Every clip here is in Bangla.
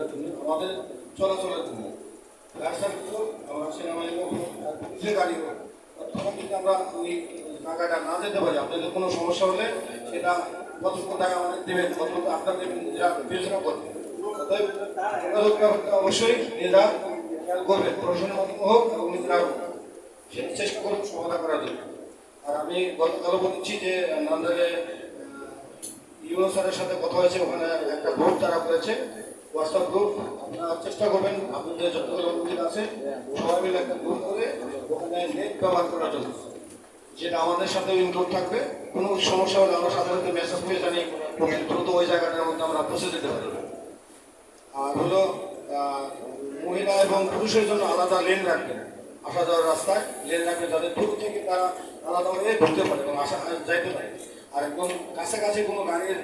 আমাদের চলাচলের জন্য। রাস্তাগুলো আমরা সেনাবাহিনী হোক, গাড়ি হোক তখন যদি আমরা ওই টাকাটা না যেতে পারি। আপনাদের কোনো সমস্যা হলে সেটা কতটুকু টাকা আমাদের দেবেন কতটুকু আপনার দেবেন যা বিবেচনা করবেন অবশ্যই নিজেরা খেয়াল করবেন প্রশাসনের মাধ্যমে হোক এবং নিজেরা হোক। সে- চেষ্টা করুন সমাধান করার জন্য। আর আমি গতকালও বলেছি যে নান্দারে ইউনো স্যারের সাথে কথা হয়েছে ওখানে একটা গ্রুপ তারা করেছে। হোয়াটসঅ্যাপ গ্রুপ, আপনারা চেষ্টা করবেন আপনাদের যতগুলো উচিত আছে, সবাই মিলে একটা গ্রুপ করে ওখানে নেট ব্যবহার করার জন্য। যেটা আমাদের সাথে ইনক্লুড থাকবে, কোনো সমস্যা হলে আমরা সাধারণত মেসেজ পেয়ে জানি দ্রুত ওই জায়গাটার মধ্যে আমরা পৌঁছে দিতে পারি। আর হলো মহিলা এবং পুরুষের জন্য আলাদা লেন রাখবেন আসা যাওয়ার রাস্তায় লেন রাখবেন যাতে দূর থেকে তারা আলাদাভাবে ঢুকতে পারে এবং আসা যাইতে পারে। আর একদম কাছাকাছি কোনো গাড়ির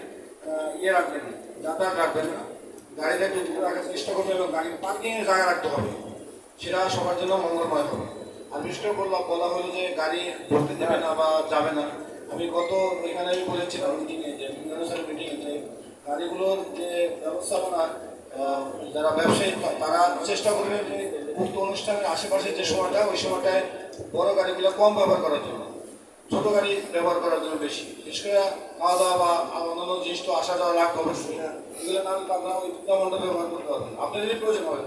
ইয়ে রাখবেন যাতায়াত রাখবেন না। গাড়িটা একটু দূরে রাখার চেষ্টা করবেন এবং গাড়ির পার্কিংয়ের জায়গা রাখতে হবে। সেটা সবার জন্য মঙ্গলময় হবে। আর বিশেষ করে বললাম বলা হলো যে গাড়ি ধরতে দেবে না বা যাবে না। আমি গত এখানে আমি বলেছিলাম মিটিংয়ে যে মিটিংয়ে মিটিংয়ে যে গাড়িগুলোর যে ব্যবস্থাপনা যারা ব্যবসায়ী, তারা চেষ্টা করবে যে উক্ত অনুষ্ঠানের আশেপাশে যে সময়টা, ওই সময়টায় বড় গাড়িগুলো কম ব্যবহার করার জন্য। ছোট গাড়ি ব্যবহার করার জন্য বেশি। বিশেষ করে খাওয়া দাওয়া বা অন্যান্য জিনিস তো আসা যাওয়া লাগবে অবশ্যই। এগুলো না আপনারা ওই মন্ডল ব্যবহার করতে হবে আপনাদেরই প্রয়োজন হবে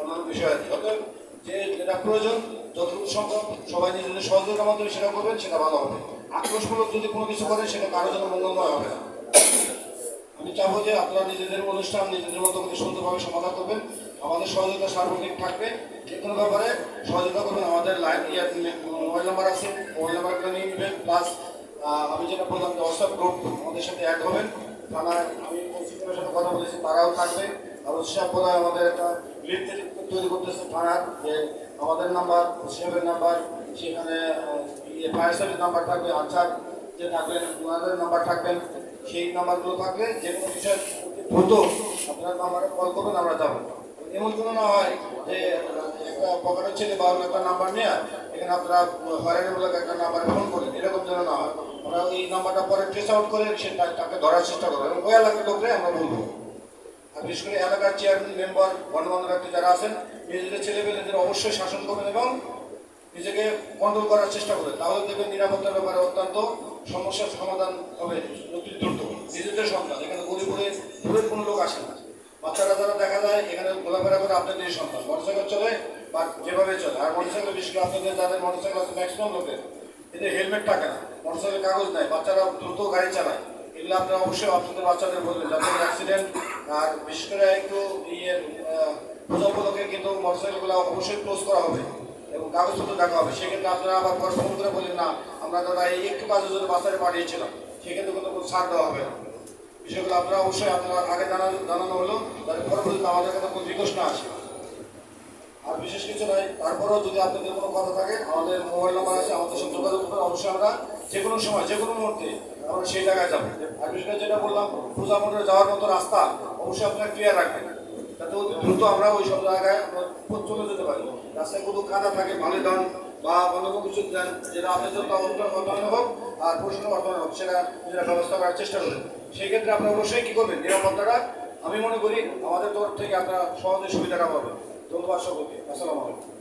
অন্যান্য বিষয় আছে, অতএব যে যেটা প্রয়োজন, যতটুকু সম্ভব সবাই নিজের নিজেদের সহযোগিতার মাধ্যমে সেটা করবেন, সেটা ভালো হবে। আক্রোশমূলক যদি কোনো কিছু করেন সেটা কারোর জন্য মঙ্গলময় হবে না। আমি চাবো যে আপনারা নিজেদের অনুষ্ঠান নিজেদের মতো সুন্দরভাবে সমাধান করবেন। আমাদের সহযোগিতা সার্বক্ষণিক থাকবে। যে কোনো ব্যাপারে সহযোগিতা করবেন। আমাদের লাইন ইয়ার মোবাইল নাম্বার আছে। মোবাইল নাম্বারটা নিয়ে নেবেন। প্লাস আমি যেটা বললাম হোয়াটসঅ্যাপ গ্রুপ আমাদের সাথে অ্যাড হবেন। থানায় আমি সাথে কথা বলেছি, তারাও থাকবে। আর বোধহয় আমাদের একটা লিস্ট তৈরি করতেছে থানার, যে আমাদের নাম্বার ওসিয়াবের নাম্বার সেখানে ফায়ার সার্ভিস নাম্বার থাকবে আনসার যে থাকবেন ওনাদের নাম্বার থাকবেন সেই নাম্বারগুলো থাকলে যে কোনো বিষয় দ্রুত আপনার নাম্বারে কল করবেন, আমরা যাব। এমন কোনো না হয় যে, একটা পকেটের ছেলে বা একটা নাম্বার নিয়ে, এখানে আপনারা হয়রানিমূলক একটা নাম্বারে ফোন করেন, এরকম যেন না হয়। আমরা ওই নাম্বারটা পরে ট্রেস আউট করে সে তা- তাকে ধরার চেষ্টা করব এবং ওই এলাকার লোকরে আমরা বলব। আর বিশেষ করে এলাকার চেয়ারম্যান মেম্বার ব্যক্তি যারা আছেন, নিজেদের ছেলেমেয়েদের অবশ্যই শাসন করবেন এবং নিজেকে কন্ট্রোল করার চেষ্টা করবেন। তাহলে দেখবেন নিরাপত্তার ব্যাপারে অত্যন্ত সমস্যার সমাধান হবে অতি দ্রুত। নিজেদের সন্তান, এখানে দূরের কোনো লোক আসে না। বাচ্চারা যারা দেখা যায়, এখানে ঘোরাফেরা করে আপনাদের সন্তান। মোটরসাইকেল চলে বা যেভাবে চলে। আর মোটরসাইকেল বিশেষ করে আপনাদের যাদের মোটরসাইকেল আছে ম্যাক্সিমাম লোকের। এদের হেলমেট থাকে না। মোটরসাইকেল কাগজ নাই। বাচ্চারা দ্রুত গাড়ি চালায়। এগুলো আপনারা অবশ্যই আপনাদের বাচ্চাদের বলবেন, যাতে অ্যাক্সিডেন্ট আর বিশেষ করে একটু ইয়ে উপলক্ষে কিন্তু মোটরসাইকেলগুলো অবশ্যই ক্লোজ করা হবে এবং কাগজপত্র দেখা হবে। সেক্ষেত্রে আপনারা আবার পর ফোন করে বলেন না, আমরা দাদা এই একটু কাজের জন্য বাচ্চারে পাঠিয়েছিলাম। সেক্ষেত্রে কিন্তু কোনো ছাড় দেওয়া হবে না। বিষয়গুলো আপনারা অবশ্যই আপনারা আগে জানানো জানানো আমাদের কাছে কোনো রিকোয়েস্ট না আসে আর বিশেষ কিছু নয় তারপরেও যদি আপনাদের কোনো কথা থাকে, আমাদের মোবাইল নাম্বার আছে, আমাদের সাথে যোগাযোগ করবেন। অবশ্যই আমরা যে কোনো সময়, যে কোনো মুহূর্তে আমরা সেই জায়গায় যাব। আর বিশেষ করে যেটা বললাম পূজা মন্দিরে যাওয়ার মতো রাস্তা অবশ্যই আপনারা ক্লিয়ার রাখবেন। যাতে অতি দ্রুত আমরা ওই সব জায়গায় আমরা চলে যেতে পারি। রাস্তায় কোনো কাদা থাকে ভালো দান বা অন্য কোনো কিছু দেন, যেটা আপনাদের অর্থায়ন হোক আর প্রশ্ন অর্থায়ন হোক, সেটা ব্যবস্থা করার চেষ্টা করবেন সেই ক্ষেত্রে আপনারা অবশ্যই কী করবেন? নিরাপত্তাটা আমি মনে করি আমাদের তরফ থেকে আপনারা সহজে সুবিধাটা পাবেন। ধন্যবাদ সকলকে। আসসালামু আলাইকুম।